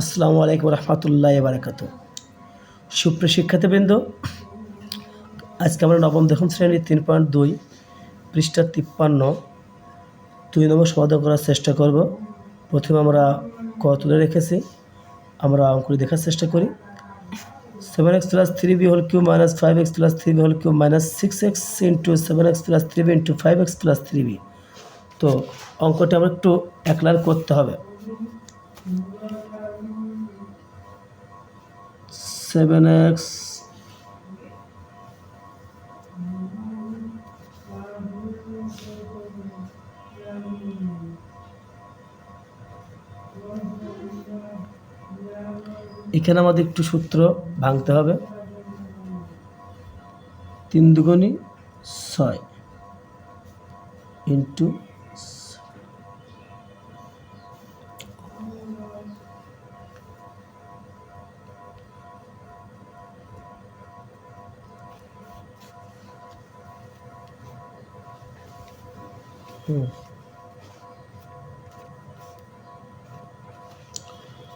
আসসালামু আলাইকুম রহমতুল্লাহ বারাকাত সুপ্রিয় শিক্ষার্থীবৃন্দ, আজকে আমরা নবম দশম শ্রেণির তিন পয়েন্ট দুই পৃষ্ঠা তিপ্পান্ন দুই নম্বর সমাধান করার চেষ্টা করব। প্রথমে আমরা ক তুলে রেখেছি, আমরা অঙ্কটি দেখার চেষ্টা করি। Seven X plus three B whole Q minus five X plus three B whole Q minus six X into seven X plus three B into five X plus three B তো অঙ্কটা আমরা একটু একলার করতে হবে। সেভেন এক্স এখানে আমাদের একটু সূত্র ভাঙতে হবে। তিন দুগুণি ছয় ইন্টু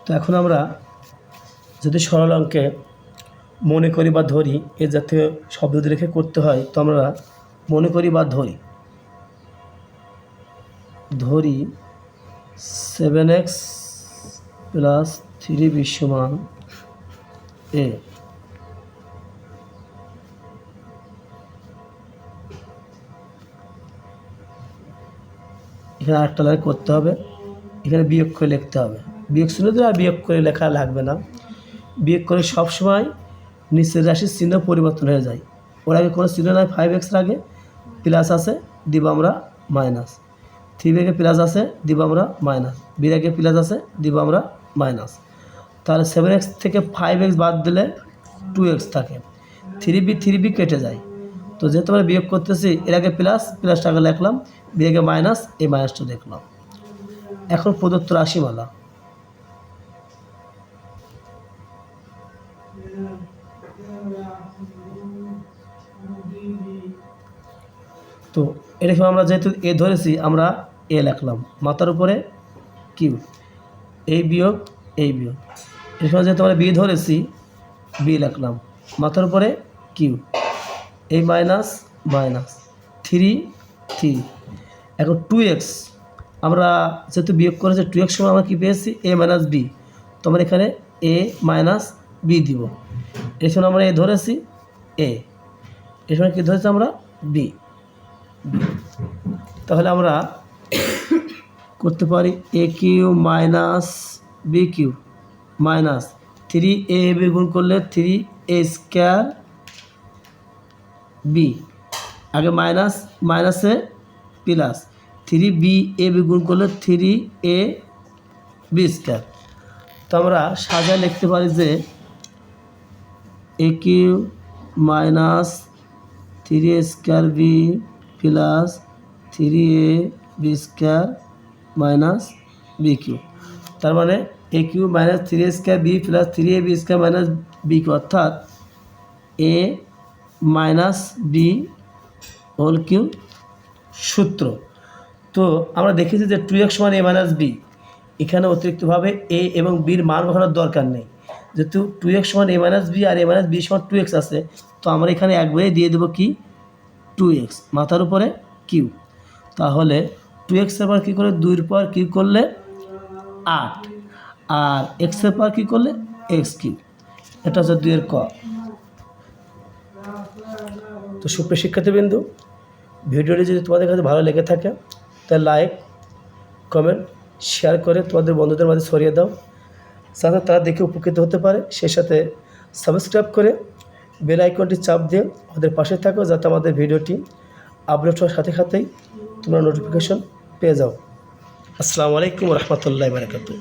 তো এখন আমরা যদি সরল অঙ্কে মনে করি বা ধরি, এ জাতীয় শব্দ রেখে করতে হয়, তো আমরা মনে করি বা ধরি। ধরি সেভেন এক্স প্লাস থ্রি বিশ্বমান এ এখানে আরেকটা লাইন করতে হবে। এখানে বিয়োগ করে লিখতে হবে। বিয়োগ শুনে তো আর বিয়োগ করে লেখা লাগবে না। বিয়োগ করে সবসময় নিচের রাশির চিহ্ন পরিবর্তন হয়ে যায়। ওর আগে কোনো চিহ্ন নয় ফাইভ এক্সের আগে। প্লাস আছে, দিব আমরা মাইনাস থ্রি আগে প্লাস আছে, দিব আমরা মাইনাস বির প্লাস আছে, দিব আমরা মাইনাস তাহলে সেভেন এক্স থেকে ফাইভ এক্স বাদ দিলে টু এক্স থাকে। থ্রি বি থ্রি বি কেটে যায়। তো যেহেতু আমরা বিয়োগ করতেছি, এর আগে প্লাস প্লাসটাকে লিখলাম বির আগে মাইনাস এই মাইনাসটা দেখলাম। এখন প্রদত্ত রাশিমালা। তো এরকম আমরা যেহেতু এ ধরেছি, আমরা এ লিখলাম। মাথার উপরে কিউ এই বিয়োগ এই বিয়োগ। এরকম যেহেতু আমরা বি ধরেছি বি লিখলাম। মাথার উপরে কিউ এই মাইনাস মাইনাস থ্রি থ্রি এখন টু এক্স আমরা যেহেতু বিয়োগ করেছি টু এক্স সময় আমরা কী পেয়েছি? এ মাইনাস বি তো আমরা এখানে এ মাইনাস বি দিব। এই সময় আমরা এ ধরেছি এ এই সময় কী ধরেছি আমরা? বি তাহলে আমরা করতে পারি a q minus b q. Minus three a b গুণ করলে থ্রি এ স্কোয়ার বি আগে মাইনাস মাইনাসে plus three b a b গুণ করলে থ্রি এ বি স্কোয়ার তো আমরা সাজায় লিখতে পারি যে a q minus three a square b plus three a b square minus b q তার মানে a q minus three a square b plus three a b square minus b q অর্থাৎ a minus b whole q সূত্র। তো আমরা দেখেছি যে two x সমান a minus B এখানে অতিরিক্তভাবে এ এবং বির মান বসানোর দরকার নেই। যেহেতু টু এক্স সমান এ মাইনাস বি আর এ মাইনাস বি সমান টু এক্স আছে, তো আমরা এখানে এক বইয়ে দিয়ে দেবো কি? টু এক্স মাথার উপরে কিউ তাহলে টু এক্সের পর কী করে দুইয়ের পর কী করলে আট। আর এক্সের পর কী করলে? এক্স কিউ এটা হচ্ছে দুইয়ের ক। তো সুপ্রিয় শিক্ষার্থীবৃন্দু, ভিডিওটি যদি তোমাদের কাছে ভালো লেগে থাকে, তাহলে লাইক কমেন্ট শেয়ার করে তোমাদের বন্ধুদের মাঝে ছড়িয়ে দাও। যাতে তারা দেখে উপকৃত হতে পারে। সেই সাথে সাবস্ক্রাইব করে বেল আইকনটি চাপ দিয়ে আমাদের পাশে থাকো, যাতে আমাদের ভিডিওটি আপলোড হওয়ার সাথে সাথেই তোমরা নোটিফিকেশন পেয়ে যাও। আসসালামু আলাইকুম রহমতুল্লাহ বারকাতু